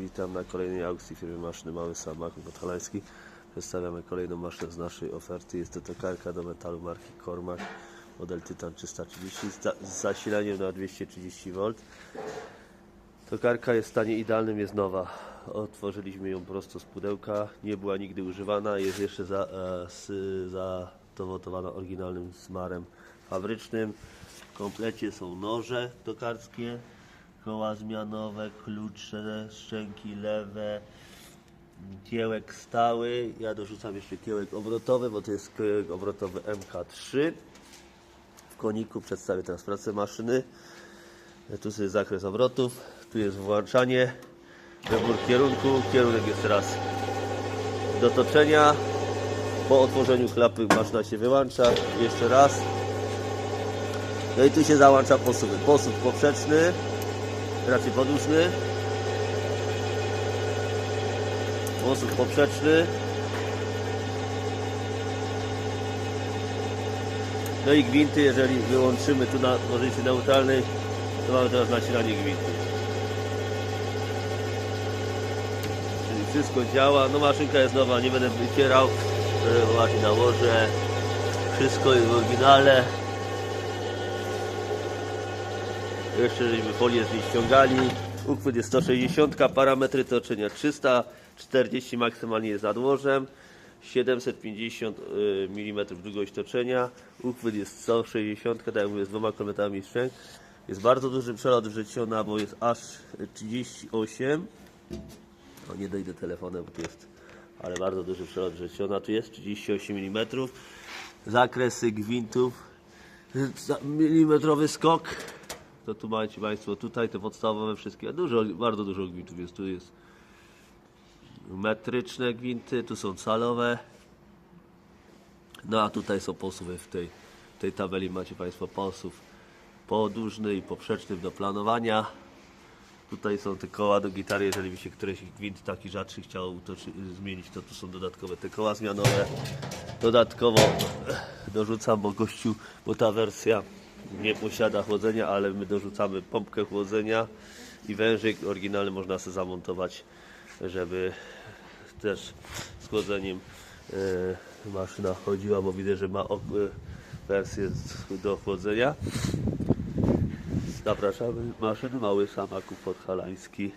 Witam na kolejnej aukcji firmy Maszyny Mały Samaków Podhalański. Przedstawiamy kolejną maszynę z naszej oferty. Jest to tokarka do metalu marki Kormak, model Tytan 330 z za- z zasilaniem na 230V. Tokarka jest w stanie idealnym, jest nowa. Otworzyliśmy ją prosto z pudełka, nie była nigdy używana, jest jeszcze za, e, oryginalnym smarem fabrycznym. W komplecie są noże tokarskie, koła zmianowe, klucze, szczęki lewe, kiełek stały. Ja dorzucam jeszcze kiełek obrotowy, bo to jest kiełek obrotowy MK3. W koniku przedstawię teraz pracę maszyny. Tu jest zakres obrotów, tu jest włączanie, wybór kierunku. Kierunek jest teraz do toczenia. Po otworzeniu klapy maszyna się wyłącza. Jeszcze raz. No i tu się załącza posuwy. Posób poprzeczny, raczej podłużny. Posób poprzeczny. No i gwinty, jeżeli wyłączymy tu na pozycji neutralnej, to mamy teraz nacinanie gwintów. Czyli wszystko działa. No maszynka jest nowa, nie będę wycierał. E, Ładnie nałożę. Wszystko jest w oryginale. Jeszcze żeśmy folię ściągali. Uchwyt jest 160, parametry toczenia 340 maksymalnie jest nad łożem. 750 mm długość toczenia. Uchwyt jest 160, tak jak mówię, z dwoma kilometrami sprzęg. Jest bardzo duży przelot wrzeciona, bo jest aż 38. O, nie dojdę telefonem, bo tu jest, ale bardzo duży przelot wrzeciona. Tu jest 38 mm. Zakresy gwintów. Milimetrowy skok. To tu macie Państwo tutaj te podstawowe wszystkie. Dużo, bardzo dużo gwintów jest. Tu jest metryczne gwinty, tu są calowe. No a tutaj są posuwy w tej, w tej tabeli macie Państwo posów podłużny i poprzeczny do planowania. Tutaj są te koła do gitary, jeżeli by się któryś gwint taki rzadszy chciał utoczy, zmienić, to tu są dodatkowe te koła zmianowe. Dodatkowo dorzucam, bo gościu, bo ta wersja nie posiada chłodzenia, ale my dorzucamy pompkę chłodzenia i wężyk oryginalny można sobie zamontować, żeby też z chłodzeniem e, maszyna chodziła, bo widzę, że ma e, wersję do chłodzenia. Zapraszamy maszyny mały Samaków podhalański.